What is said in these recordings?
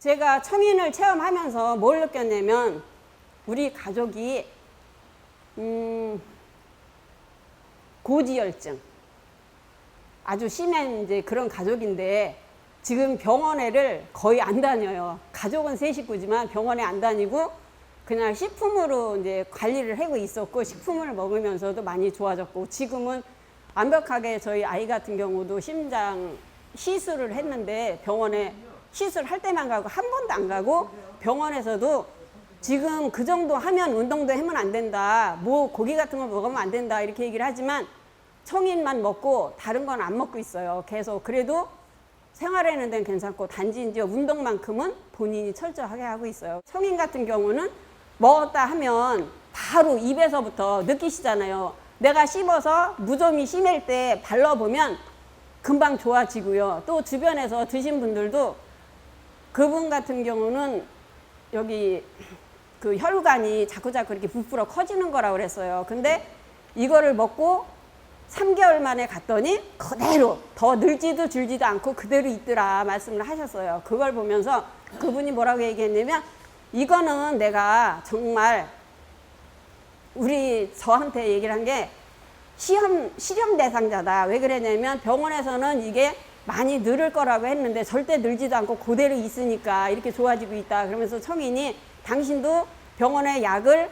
제가 청인을 체험하면서 뭘 느꼈냐면 우리 가족이 음, 고지혈증 아주 심한 이제 그런 가족인데 지금 병원에를 거의 안 다녀요. 가족은 세 식구지만 병원에 안 다니고 그냥 식품으로 이제 관리를 하고 있었고 식품을 먹으면서도 많이 좋아졌고 지금은 완벽하게 저희 아이 같은 경우도 심장 시술을 했는데 병원에 시술할 때만 가고 한 번도 안 가고 병원에서도 지금 그 정도 하면 운동도 하면 안 된다. 뭐 고기 같은 거 먹으면 안 된다. 이렇게 얘기를 하지만 청인만 먹고 다른 건 안 먹고 있어요. 계속 그래도 생활하는 데는 괜찮고 단지 이제 운동만큼은 본인이 철저하게 하고 있어요. 청인 같은 경우는 먹었다 하면 바로 입에서부터 느끼시잖아요. 내가 씹어서 무좀이 심할 때 발라보면 금방 좋아지고요. 또 주변에서 드신 분들도 그분 같은 경우는 여기 그 혈관이 자꾸자꾸 이렇게 부풀어 커지는 거라고 그랬어요. 근데 이거를 먹고 3개월 만에 갔더니 그대로 더 늘지도 줄지도 않고 그대로 있더라 말씀을 하셨어요. 그걸 보면서 그분이 뭐라고 얘기했냐면 이거는 내가 정말 우리 저한테 얘기를 한 게 시험 실험 대상자다. 왜 그러냐면 병원에서는 이게 많이 늘을 거라고 했는데 절대 늘지도 않고 그대로 있으니까 이렇게 좋아지고 있다. 그러면서 청인이 당신도 병원의 약을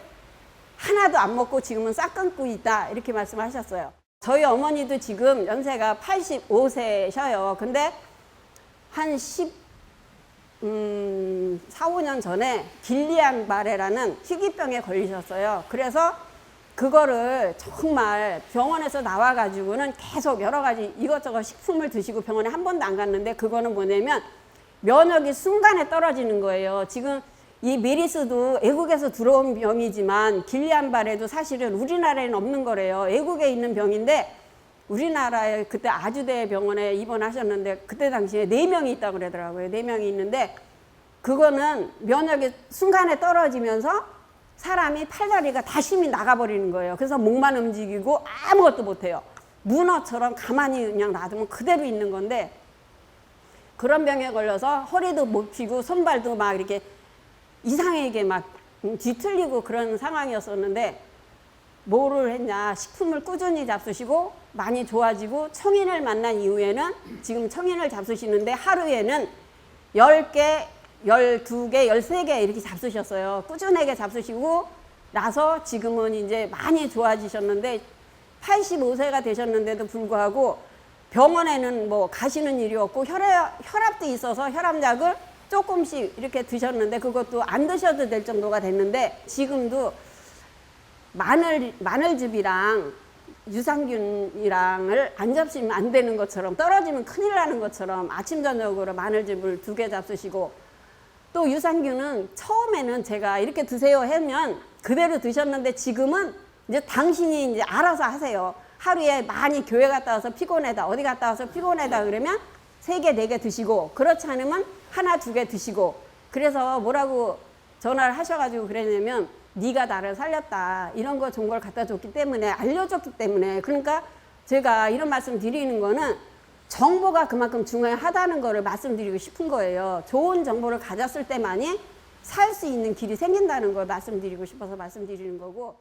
하나도 안 먹고 지금은 싹 끊고 있다. 이렇게 말씀하셨어요. 저희 어머니도 지금 연세가 85세셔요. 근데 한 10, 음, 4, 5년 전에 길리안 바레라는 희귀병에 걸리셨어요. 그래서 그거를 정말 병원에서 나와가지고는 계속 여러 가지 이것저것 식품을 드시고 병원에 한 번도 안 갔는데 그거는 뭐냐면 면역이 순간에 떨어지는 거예요. 지금 이 메리스도 외국에서 들어온 병이지만 길리안바레도 사실은 우리나라에는 없는 거래요. 외국에 있는 병인데 우리나라에 그때 아주대 병원에 입원하셨는데 그때 당시에 네 명이 있다고 그러더라고요. 네 명이 있는데 그거는 면역이 순간에 떨어지면서 사람이 팔다리가 다 힘이 나가버리는 거예요. 그래서 목만 움직이고 아무것도 못해요. 문어처럼 가만히 그냥 놔두면 그대로 있는 건데 그런 병에 걸려서 허리도 못 펴고 손발도 막 이렇게 이상하게 막 음, 뒤틀리고 그런 상황이었었는데 뭐를 했냐 식품을 꾸준히 잡수시고 많이 좋아지고 청인을 만난 이후에는 지금 청인을 잡수시는데 하루에는 10개, 12개, 13개 이렇게 잡수셨어요. 꾸준하게 잡수시고 나서 지금은 이제 많이 좋아지셨는데 85세가 되셨는데도 불구하고 병원에는 뭐 가시는 일이 없고 혈압, 혈압도 있어서 혈압약을 조금씩 이렇게 드셨는데 그것도 안 드셔도 될 정도가 됐는데 지금도 마늘 마늘즙이랑 유산균이랑을 안 잡수면 안 되는 것처럼 떨어지면 큰일 나는 것처럼 아침 저녁으로 마늘즙을 두 개 잡수시고 또 유산균은 처음에는 제가 이렇게 드세요 하면 그대로 드셨는데 지금은 이제 당신이 이제 알아서 하세요. 하루에 많이 교회 갔다 와서 피곤하다 어디 갔다 와서 피곤하다 그러면 세 개 네 개 드시고 그렇지 않으면 하나 두 개 드시고. 그래서 뭐라고 전화를 하셔가지고 그랬냐면 네가 나를 살렸다. 이런 거걸 갖다 줬기 때문에 알려줬기 때문에. 그러니까 제가 이런 말씀 드리는 거는 정보가 그만큼 중요하다는 거를 말씀드리고 싶은 거예요. 좋은 정보를 가졌을 때만이 살 수 있는 길이 생긴다는 걸 말씀드리고 싶어서 말씀드리는 거고.